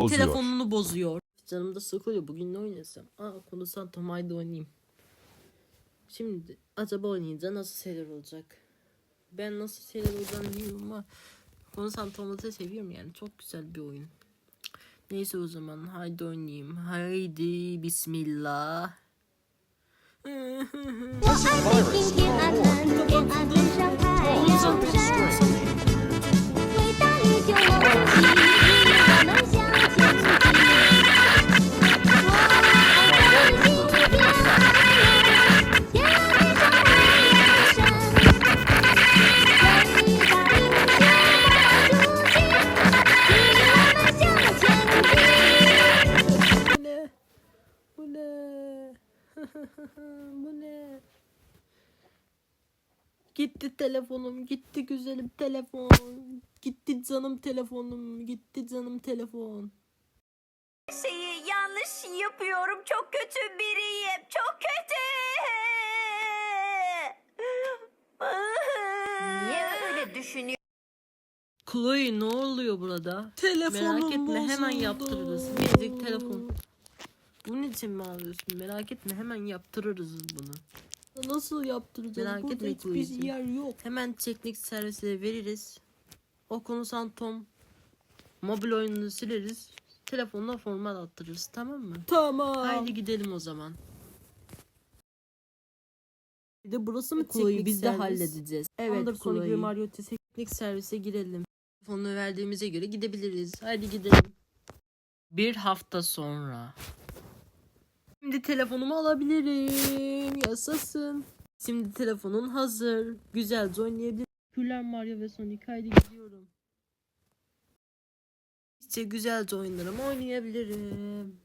bozuyor. telefonunu bozuyor. Canım da sıkılıyor. Bugün ne oynasam? Aa konu Santom haydi oynayayım. Şimdi acaba oynayınca nasıl şeyler olacak? Ben nasıl şeyler olacağını bilmiyorum ama konu Santom'u da seviyorum yani. Çok güzel bir oyun. Neyse o zaman haydi oynayayım. Haydi bismillah. Bu ne? Gitti telefonum, gitti güzelim telefon. Gitti canım telefonum, gitti canım telefon. şeyi yanlış yapıyorum. Çok kötü biriyim. Çok kötü. Niye öyle düşünüyorsun? Chloe ne oluyor burada? Telefonum Merak etme hemen bozuldu. yaptırırız. Biricik telefon. Bunun için mi ağlıyorsun? Merak etme hemen yaptırırız bunu. Nasıl yaptıracağız? Merak Burada etme hiçbir Chloe'cim. yer yok. Hemen teknik servisine veririz. O konu Santom mobil oyununu sileriz. Telefonla format attırırız tamam mı? Tamam. Haydi gidelim o zaman. Bir de burası mı Chloe'yi teknik biz de servis? halledeceğiz. Evet Tamamdır, Sonic ve Chloe. Mario teknik servise girelim. Telefonunu verdiğimize göre gidebiliriz. Haydi gidelim. Bir hafta sonra. Şimdi telefonumu alabilirim. Yaşasın. Şimdi telefonun hazır. Güzelce oynayabilirim. Güler Mario ve Sonic haydi gidiyorum. İşte güzelce oyunlarımı oynayabilirim.